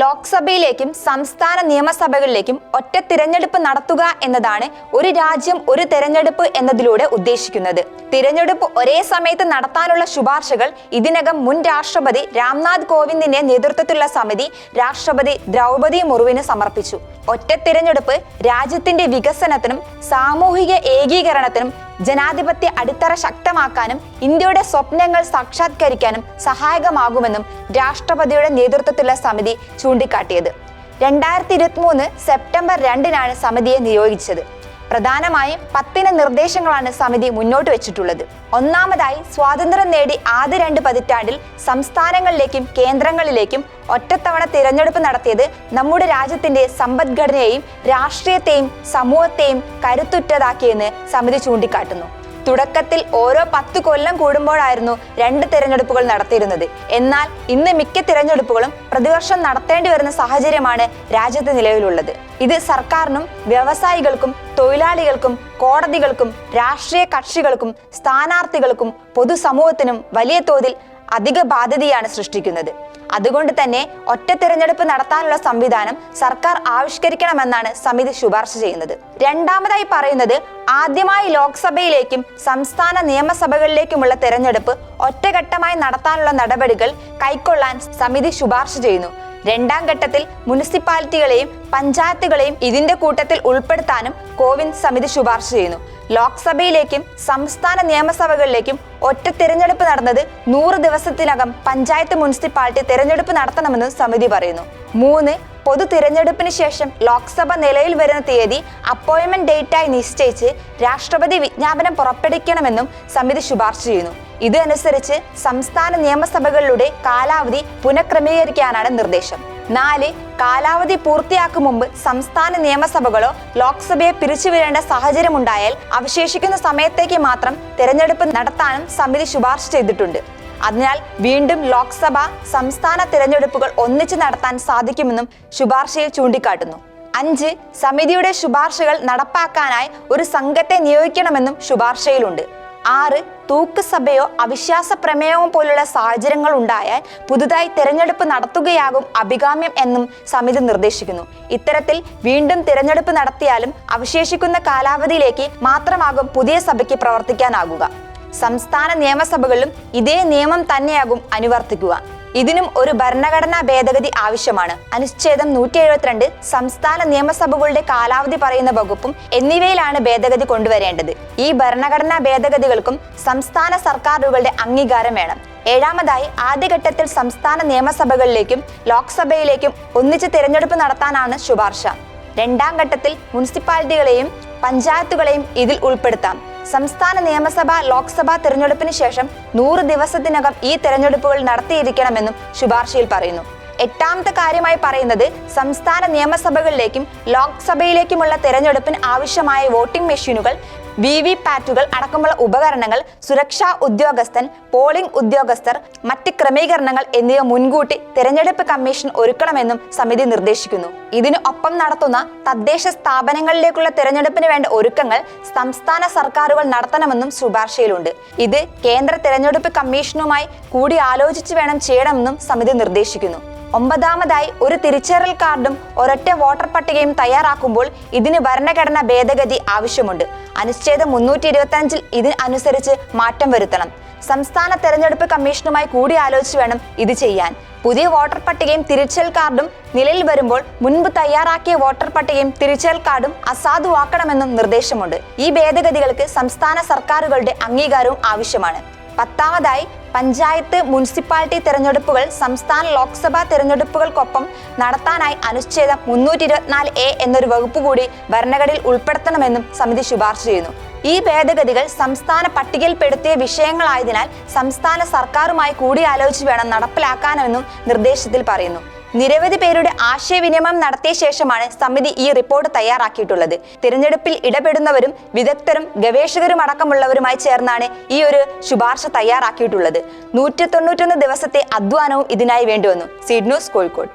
ലോക്സഭയിലേക്കും സംസ്ഥാന നിയമസഭകളിലേക്കും ഒറ്റ തിരഞ്ഞെടുപ്പ് നടത്തുക എന്നതാണ് ഒരു രാജ്യം ഒരു തിരഞ്ഞെടുപ്പ് എന്നതിലൂടെ ഉദ്ദേശിക്കുന്നത്. തിരഞ്ഞെടുപ്പ് ഒരേ സമയത്ത് നടത്താനുള്ള ശുപാർശകൾ ഇതിനകം മുൻ രാഷ്ട്രപതി രാംനാഥ് കോവിന്ദിന്റെ നേതൃത്വത്തിലുള്ള സമിതി രാഷ്ട്രപതി ദ്രൗപദി മുർമുവിന് സമർപ്പിച്ചു. ഒറ്റ തിരഞ്ഞെടുപ്പ് രാജ്യത്തിന്റെ വികസനത്തിനും സാമൂഹിക ഏകീകരണത്തിനും ജനാധിപത്യ അടിത്തറ ശക്തമാക്കാനും ഇന്ത്യയുടെ സ്വപ്നങ്ങൾ സാക്ഷാത്കരിക്കാനും സഹായകമാകുമെന്നും രാഷ്ട്രപതിയുടെ നേതൃത്വത്തിലുള്ള സമിതി ചൂണ്ടിക്കാട്ടിയത്. രണ്ടായിരത്തി ഇരുപത്തിമൂന്ന് സെപ്റ്റംബർ രണ്ടിനാണ് സമിതിയെ നിയോഗിച്ചത്. പ്രധാനമായും പത്തിന് നിർദ്ദേശങ്ങളാണ് സമിതി മുന്നോട്ട് വെച്ചിട്ടുള്ളത്. ഒന്നാമതായി സ്വാതന്ത്ര്യം നേടി ആദ്യ രണ്ട് പതിറ്റാണ്ടിൽ സംസ്ഥാനങ്ങളിലേക്കും കേന്ദ്രങ്ങളിലേക്കും ഒറ്റത്തവണ തിരഞ്ഞെടുപ്പ് നടത്തിയത് നമ്മുടെ രാജ്യത്തിന്റെ സമ്പദ്ഘടനയെയും രാഷ്ട്രീയത്തെയും സമൂഹത്തെയും കരുത്തുറ്റതാക്കിയെന്ന് സമിതി ചൂണ്ടിക്കാട്ടുന്നു. തുടക്കത്തിൽ ഓരോ പത്ത് കൊല്ലം കൂടുമ്പോഴായിരുന്നു രണ്ട് തിരഞ്ഞെടുപ്പുകൾ നടത്തിയിരുന്നത്. എന്നാൽ ഇന്ന് മിക്ക തിരഞ്ഞെടുപ്പുകളും പ്രതിവർഷം നടത്തേണ്ടി വരുന്ന സാഹചര്യമാണ് രാജ്യത്ത് നിലവിലുള്ളത്. ഇത് സർക്കാരിനും വ്യവസായികൾക്കും തൊഴിലാളികൾക്കും കോടതികൾക്കും രാഷ്ട്രീയ കക്ഷികൾക്കും സ്ഥാനാർത്ഥികൾക്കും പൊതുസമൂഹത്തിനും വലിയ തോതിൽ അധിക ബാധ്യതയാണ് സൃഷ്ടിക്കുന്നത്. അതുകൊണ്ട് തന്നെ ഒറ്റ തിരഞ്ഞെടുപ്പ് നടത്താനുള്ള സംവിധാനം സർക്കാർ ആവിഷ്കരിക്കണമെന്നാണ് സമിതി ശുപാർശ ചെയ്യുന്നത്. രണ്ടാമതായി പറയുന്നത് ആദ്യമായി ലോക്സഭയിലേക്കും സംസ്ഥാന നിയമസഭകളിലേക്കുമുള്ള തെരഞ്ഞെടുപ്പ് ഒറ്റഘട്ടമായി നടത്താനുള്ള നടപടികൾ കൈക്കൊള്ളാൻ സമിതി ശുപാർശ ചെയ്യുന്നു. രണ്ടാം ഘട്ടത്തിൽ മുനിസിപ്പാലിറ്റികളെയും പഞ്ചായത്തുകളെയും ഇതിന്റെ കൂട്ടത്തിൽ ഉൾപ്പെടുത്താനും കോവിന്ദ് സമിതി ശുപാർശ ചെയ്യുന്നു. ലോക്സഭയിലേക്കും സംസ്ഥാന നിയമസഭകളിലേക്കും ഒറ്റ തിരഞ്ഞെടുപ്പ് നടന്നത് നൂറ് ദിവസത്തിനകം പഞ്ചായത്ത് മുനിസിപ്പാലിറ്റി തിരഞ്ഞെടുപ്പ് നടത്തണമെന്ന് സമിതി പറയുന്നു. മൂന്ന് പൊതു തിരഞ്ഞെടുപ്പിന് ശേഷം ലോക്സഭ നിലയിൽ വരുന്ന തീയതി അപ്പോയിന്റ്മെന്റ് ഡേറ്റായി നിശ്ചയിച്ച് രാഷ്ട്രപതി വിജ്ഞാപനം പുറപ്പെടുവിക്കണമെന്നും സമിതി ശുപാർശ ചെയ്യുന്നു. ഇതനുസരിച്ച് സംസ്ഥാന നിയമസഭകളിലൂടെ കാലാവധി പുനഃക്രമീകരിക്കാനാണ് നിർദ്ദേശം. നാല് കാലാവധി പൂർത്തിയാക്കും മുമ്പ് സംസ്ഥാന നിയമസഭകളോ ലോക്സഭയെ പിരിച്ചുവിടേണ്ട സാഹചര്യമുണ്ടായാൽ അവശേഷിക്കുന്ന സമയത്തേക്ക് മാത്രം തിരഞ്ഞെടുപ്പ് നടത്താനും സമിതി ശുപാർശ ചെയ്തിട്ടുണ്ട്. അതിനാൽ വീണ്ടും ലോക്സഭ സംസ്ഥാന തിരഞ്ഞെടുപ്പുകൾ ഒന്നിച്ചു നടത്താൻ സാധിക്കുമെന്നും ശുപാർശയിൽ ചൂണ്ടിക്കാട്ടുന്നു. അഞ്ച് സമിതിയുടെ ശുപാർശകൾ നടപ്പാക്കാനായി ഒരു സംഘത്തെ നിയോഗിക്കണമെന്നും ശുപാർശയിലുണ്ട്. ആറ് തൂക്കുസഭയോ അവിശ്വാസ പ്രമേയവും പോലുള്ള സാഹചര്യങ്ങൾ ഉണ്ടായാൽ പുതുതായി തെരഞ്ഞെടുപ്പ് നടത്തുകയാകും അഭികാമ്യം എന്നും സമിതി നിർദ്ദേശിക്കുന്നു. ഇത്തരത്തിൽ വീണ്ടും തിരഞ്ഞെടുപ്പ് നടത്തിയാലും അവശേഷിക്കുന്ന കാലാവധിയിലേക്ക് മാത്രമാകും പുതിയ സഭയ്ക്ക് പ്രവർത്തിക്കാനാകുക. സംസ്ഥാന നിയമസഭകളിലും ഇതേ നിയമം തന്നെയാകും അനുവർത്തിക്കുക. ഇതിനും ഒരു ഭരണഘടനാ ഭേദഗതി ആവശ്യമാണ്. അനുച്ഛേദം നൂറ്റി എഴുപത്തിരണ്ട് സംസ്ഥാന നിയമസഭകളുടെ കാലാവധി പറയുന്ന വകുപ്പും എന്നിവയിലാണ് ഭേദഗതി കൊണ്ടുവരേണ്ടത്. ഈ ഭരണഘടനാ ഭേദഗതികൾക്കും സംസ്ഥാന സർക്കാരുകളുടെ അംഗീകാരം വേണം. ഏഴാമതായി ആദ്യഘട്ടത്തിൽ സംസ്ഥാന നിയമസഭകളിലേക്കും ലോക്സഭയിലേക്കും ഒന്നിച്ച് തിരഞ്ഞെടുപ്പ് നടത്താനാണ് ശുപാർശ. രണ്ടാം ഘട്ടത്തിൽ മുനിസിപ്പാലിറ്റികളെയും പഞ്ചായത്തുകളെയും ഇതിൽ ഉൾപ്പെടുത്താം. സംസ്ഥാന നിയമസഭ ലോക്സഭാ തിരഞ്ഞെടുപ്പിന് ശേഷം നൂറ് ദിവസത്തിനകം ഈ തിരഞ്ഞെടുപ്പുകൾ നടത്തിയിരിക്കണമെന്നും ശുപാർശയിൽ പറയുന്നു. എട്ടാമത്തെ കാര്യമായി പറയുന്നത് സംസ്ഥാന നിയമസഭകളിലേക്കും ലോക്സഭയിലേക്കുമുള്ള തെരഞ്ഞെടുപ്പിന് ആവശ്യമായ വോട്ടിംഗ് മെഷീനുകൾ വി വി പാറ്റുകൾ അടക്കമുള്ള ഉപകരണങ്ങൾ സുരക്ഷാ ഉദ്യോഗസ്ഥൻ പോളിംഗ് ഉദ്യോഗസ്ഥർ മറ്റ് ക്രമീകരണങ്ങൾ എന്നിവ മുൻകൂട്ടി തെരഞ്ഞെടുപ്പ് കമ്മീഷൻ ഒരുക്കണമെന്നും സമിതി നിർദ്ദേശിക്കുന്നു. ഇതിന് ഒപ്പം നടത്തുന്ന തദ്ദേശ സ്ഥാപനങ്ങളിലേക്കുള്ള തെരഞ്ഞെടുപ്പിന് വേണ്ട ഒരുക്കങ്ങൾ സംസ്ഥാന സർക്കാരുകൾ നടത്തണമെന്നും ശുപാർശയിലുണ്ട്. ഇത് കേന്ദ്ര തെരഞ്ഞെടുപ്പ് കമ്മീഷനുമായി കൂടി ആലോചിച്ച് വേണം ചെയ്യണമെന്നും സമിതി നിർദ്ദേശിക്കുന്നു. ഒമ്പതാമതായി ഒരു തിരിച്ചറിയൽ കാർഡും ഒരൊറ്റ വോട്ടർ പട്ടികയും തയ്യാറാക്കുമ്പോൾ ഇതിന് ഭരണഘടന ഭേദഗതി ആവശ്യമുണ്ട്. അനുച്ഛേദം മുന്നൂറ്റി ഇരുപത്തി അഞ്ചിൽ ഇതിന് അനുസരിച്ച് മാറ്റം വരുത്തണം. സംസ്ഥാന തെരഞ്ഞെടുപ്പ് കമ്മീഷനുമായി കൂടി ആലോചിച്ച് വേണം ഇത് ചെയ്യാൻ. പുതിയ വോട്ടർ പട്ടികയും തിരിച്ചൽ കാർഡും നിലയിൽ വരുമ്പോൾ മുൻപ് തയ്യാറാക്കിയ വോട്ടർ പട്ടികയും തിരിച്ചൽ കാർഡും അസാധുവാക്കണമെന്നും നിർദ്ദേശമുണ്ട്. ഈ ഭേദഗതികൾക്ക് സംസ്ഥാന സർക്കാരുകളുടെ അംഗീകാരവും ആവശ്യമാണ്. പത്താമതായി പഞ്ചായത്ത് മുനിസിപ്പാലിറ്റി തെരഞ്ഞെടുപ്പുകൾ സംസ്ഥാന ലോക്സഭാ തെരഞ്ഞെടുപ്പുകൾക്കൊപ്പം നടത്താനായി അനുച്ഛേദം മുന്നൂറ്റി ഇരുപത്തിനാല് എ എന്നൊരു വകുപ്പ് കൂടി ഭരണഘടനയിൽ ഉൾപ്പെടുത്തണമെന്നും സമിതി ശുപാർശ ചെയ്യുന്നു. ഈ ഭേദഗതികൾ സംസ്ഥാന പട്ടികയിൽപ്പെടുത്തിയ വിഷയങ്ങളായതിനാൽ സംസ്ഥാന സർക്കാരുമായി കൂടിയാലോചിച്ച് വേണം നടപ്പിലാക്കാനെന്നും നിർദ്ദേശത്തിൽ പറയുന്നു. നിരവധി പേരുടെ ആശയവിനിമയം നടത്തിയ ശേഷമാണ് സമിതി ഈ റിപ്പോർട്ട് തയ്യാറാക്കിയിട്ടുള്ളത്. തിരഞ്ഞെടുപ്പിൽ ഇടപെടുന്നവരും വിദഗ്ധരും ഗവേഷകരും അടക്കമുള്ളവരുമായി ചേർന്നാണ് ഈ ഒരു ശുപാർശ തയ്യാറാക്കിയിട്ടുള്ളത്. നൂറ്റി ദിവസത്തെ അധ്വാനവും ഇതിനായി വേണ്ടിവന്നു സീഡ് ന്യൂസ് കോഴിക്കോട്.